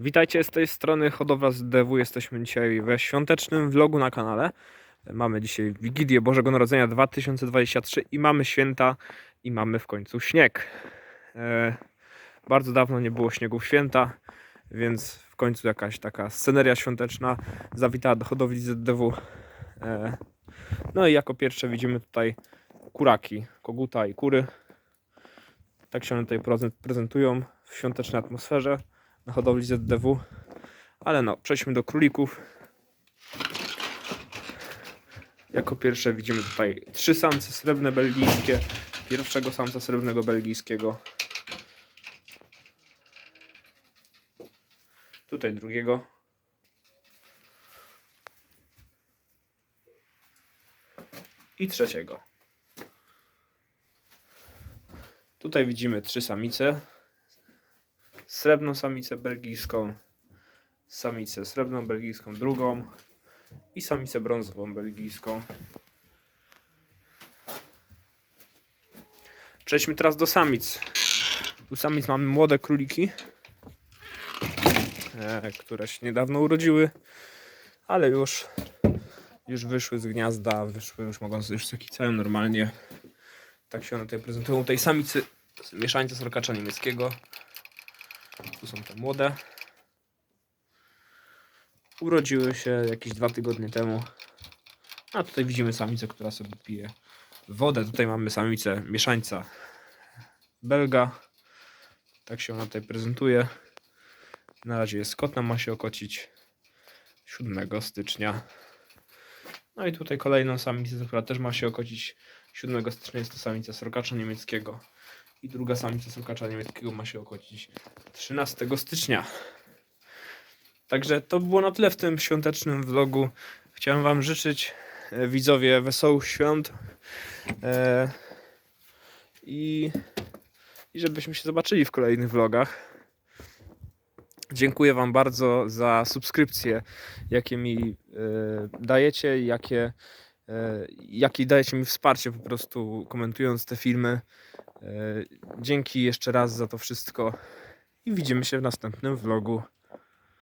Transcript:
Witajcie z tej strony Hodowla z DW. Jesteśmy dzisiaj we świątecznym vlogu na kanale. Mamy dzisiaj Wigilię Bożego Narodzenia 2023 i mamy święta i mamy w końcu śnieg. E, bardzo dawno nie było śniegu w święta, więc w końcu jakaś taka sceneria świąteczna zawitała do hodowli ZDW. E, no i jako pierwsze widzimy tutaj kuraki, koguta i kury. Tak się one tutaj prezent- prezentują w świątecznej atmosferze na hodowli ZDW. Ale no, przejdźmy do królików. Jako pierwsze widzimy tutaj trzy samce srebrne belgijskie. Pierwszego samca srebrnego belgijskiego. Tutaj drugiego. I trzeciego. Tutaj widzimy trzy samice srebrną samicę belgijską, samicę srebrną belgijską drugą i samicę brązową belgijską. Przejdźmy teraz do samic. U samic mamy młode króliki, e, które się niedawno urodziły, ale już, już wyszły z gniazda, wyszły, już mogą już cały normalnie. Tak się one tutaj prezentują. Tej samicy mieszańca srokacza niemieckiego. Tu są te młode. Urodziły się jakieś dwa tygodnie temu. A tutaj widzimy samicę, która sobie pije wodę. Tutaj mamy samicę mieszańca belga. Tak się ona tutaj prezentuje. Na razie jest kotna, ma się okocić 7 stycznia. No i tutaj kolejną samicę, która też ma się okocić 7 stycznia. Jest to samica srokacza niemieckiego. I druga samica srokacza niemieckiego ma się okocić 13 stycznia. Także to było na tyle w tym świątecznym vlogu. Chciałem Wam życzyć, e, widzowie, wesołych świąt. E, i, I żebyśmy się zobaczyli w kolejnych vlogach. Dziękuję Wam bardzo za subskrypcje, jakie mi e, dajecie, jakie, e, jakie dajecie mi wsparcie po prostu komentując te filmy. E, Dzięki jeszcze raz za to wszystko i widzimy się w następnym vlogu.